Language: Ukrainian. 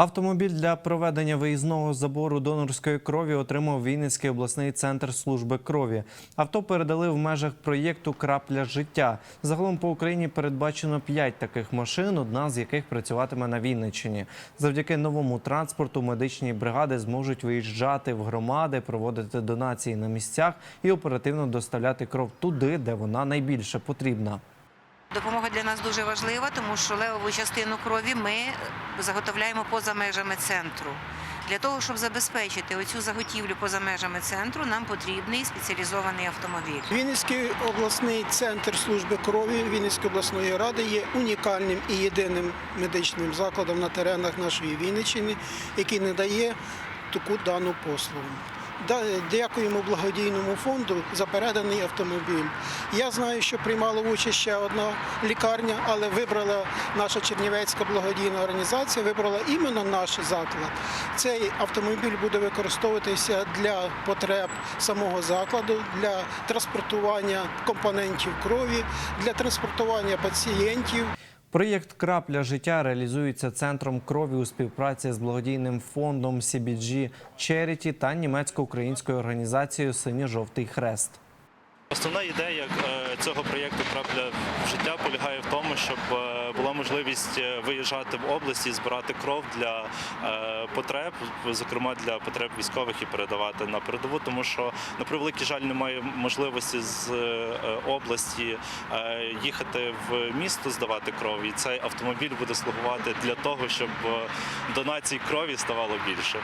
Автомобіль для проведення виїзного забору донорської крові отримав Вінницький обласний центр служби крові. Авто передали в межах проєкту Крапля життя. Загалом по Україні передбачено п'ять таких машин, одна з яких працюватиме на Вінниччині. Завдяки новому транспорту медичні бригади зможуть виїжджати в громади, проводити донації на місцях і оперативно доставляти кров туди, де вона найбільше потрібна. Допомога для нас дуже важлива, тому що левову частину крові ми заготовляємо поза межами центру. Для того, щоб забезпечити оцю заготівлю поза межами центру, нам потрібний спеціалізований автомобіль. Вінницький обласний центр служби крові Вінницької обласної ради є унікальним і єдиним медичним закладом на теренах нашої Вінниччини, який надає таку дану послугу. Дякуємо благодійному фонду за переданий автомобіль. Я знаю, що приймала участь ще одна лікарня, але вибрала наша Чернівецька благодійна організація, вибрала іменно наш заклад. Цей автомобіль буде використовуватися для потреб самого закладу, для транспортування компонентів крові, для транспортування пацієнтів. Проєкт Крапля життя реалізується центром крові у співпраці з благодійним фондом CBG Charity та німецько-українською організацією Синьо-жовтий хрест. Основна ідея е, цього проєкту Крапля життя полягає в тому, щоб е, була можливість е, виїжджати в області, збирати кров для е, потреб, зокрема для потреб військових і передавати на передову, тому що на превеликий жаль немає можливості з е, області їхати в місто здавати кров. І цей автомобіль буде слугувати для того, щоб донацій крові ставало більше.